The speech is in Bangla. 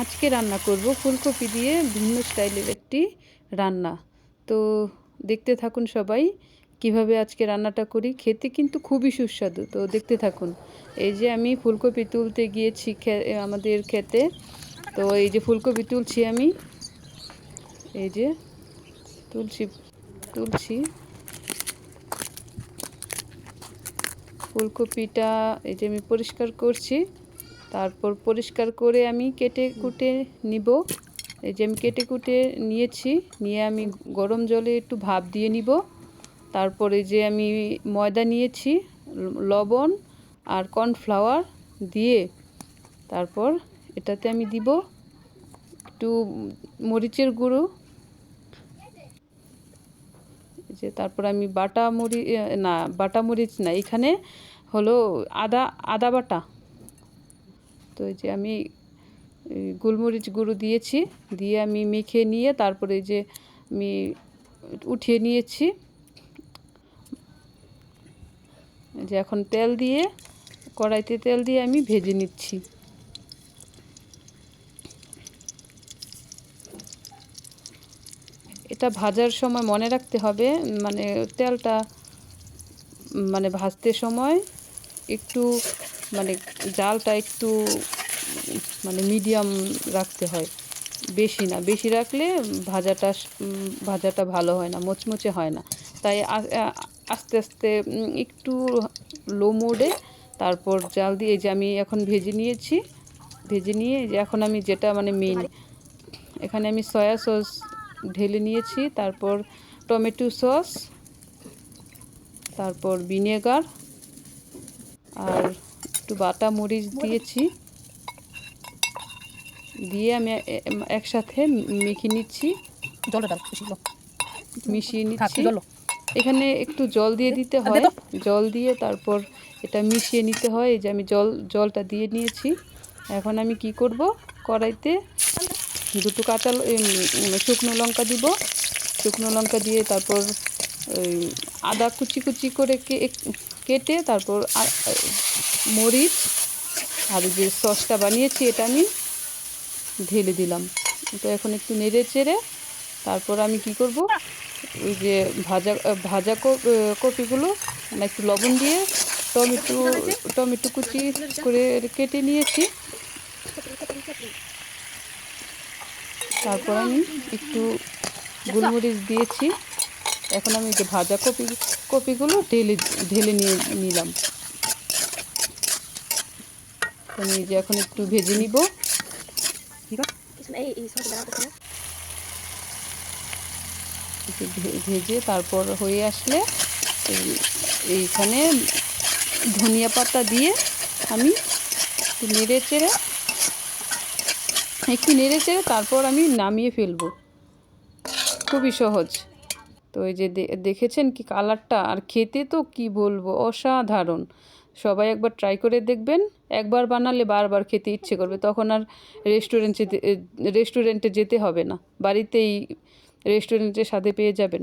আজকে রান্না করব ফুলকপি দিয়ে ভিন্ন স্টাইলের একটি রান্না। তো দেখতে থাকুন সবাই কীভাবে আজকে রান্নাটা করি। খেতে কিন্তু খুবই সুস্বাদু। তো দেখতে থাকুন। এই যে আমি ফুলকপি তুলতে গিয়েছি আমাদের খেতে। তো এই যে ফুলকপি তুলছি আমি। এই যে তুলছি তুলছি। ফুলকপিটা এই যে আমি পরিষ্কার করছি। তারপর পরিষ্কার করে আমি কেটে কুটে নিব। এই যে আমি কেটে কুটে নিয়েছি, নিয়ে আমি গরম জলে একটু ভাপ দিয়ে নিব। তারপরে যে আমি ময়দা নিয়েছি, লবণ আর কর্নফ্লাওয়ার দিয়ে তারপর এটাতে আমি দিব একটু মরিচের গুঁড়ো। যে তারপর আমি বাটা মরি, না, বাটা মরিচ না, এখানে হলো আদা আদা বাটা। তো এই যে আমি গোলমরিচ গুঁড়ো দিয়েছি, দিয়ে আমি মেখে নিয়ে তারপরে যে আমি উঠিয়ে নিয়েছি। যে এখন তেল দিয়ে, কড়াইতে তেল দিয়ে আমি ভেজে নিচ্ছি। এটা ভাজার সময় মনে রাখতে হবে মানে তেলটা মানে ভাজতে সময় একটু মানে জালটা একটু মানে মিডিয়াম রাখতে হয়। বেশি না, বেশি রাখলে ভাজাটা ভাজাটা ভালো হয় না, মোচমোচে হয় না। তাই আস্তে আস্তে একটু লো মোডে তারপর জাল দিয়ে এই যে আমি এখন ভেজে নিয়েছি, ভেজে নিয়ে যে এখন আমি যেটা মানে মেন এখানে আমি সয়া সস ঢেলে নিয়েছি, তারপর টমেটো সস তারপর ভিনেগার আর একটু বাটা মরিচ দিয়েছি। দিয়ে আমি একসাথে মেখে নিচ্ছি। মিশিয়ে নিচ্ছি। এখানে একটু জল দিয়ে দিতে হয়। জল দিয়ে তারপর এটা মিশিয়ে নিতে হয়। এই যে আমি জল জলটা দিয়ে নিয়েছি। এখন আমি কি করব? কড়াইতে দুটো কাঁচা শুকনো লঙ্কা দিব। শুকনো লঙ্কা দিয়ে তারপর ওই আদা কুচি কুচি করে কেটে তারপর মরিচ আর যে সসটা বানিয়েছি এটা আমি ঢেলে দিলাম। তো এখন একটু নেড়ে চেড়ে তারপর আমি কি করব? ওই যে ভাজা ভাজা কপিগুলো মানে একটু লবণ দিয়ে টমেটো টমেটো কুচি করে কেটে নিয়েছি। তারপর আমি একটু গোলমরিচ দিয়েছি। এখন আমি যে ভাজা কপি, কপিগুলো ঢেলে ঢেলে নিয়ে নিলাম। আমি যে এখন একটু ভেজে নিব। ভেজে তারপর হয়ে আসলে এই- এইখানে ধনিয়া পাতা দিয়ে আমি নেড়ে চেড়ে, একটু নেড়ে চেড়ে তারপর আমি নামিয়ে ফেলব। খুবই সহজ। তো ওই যে দেখেছেন কি কালারটা? আর খেতে তো কি বলব? অসাধারণ। সবাই একবার ট্রাই করে দেখবেন। একবার বানালে বারবার খেতে ইচ্ছে করবে। তখন আর রেস্টুরেন্টে রেস্টুরেন্টে যেতে হবে না। বাড়িতেই রেস্টুরেন্টের স্বাদে পেয়ে যাবেন।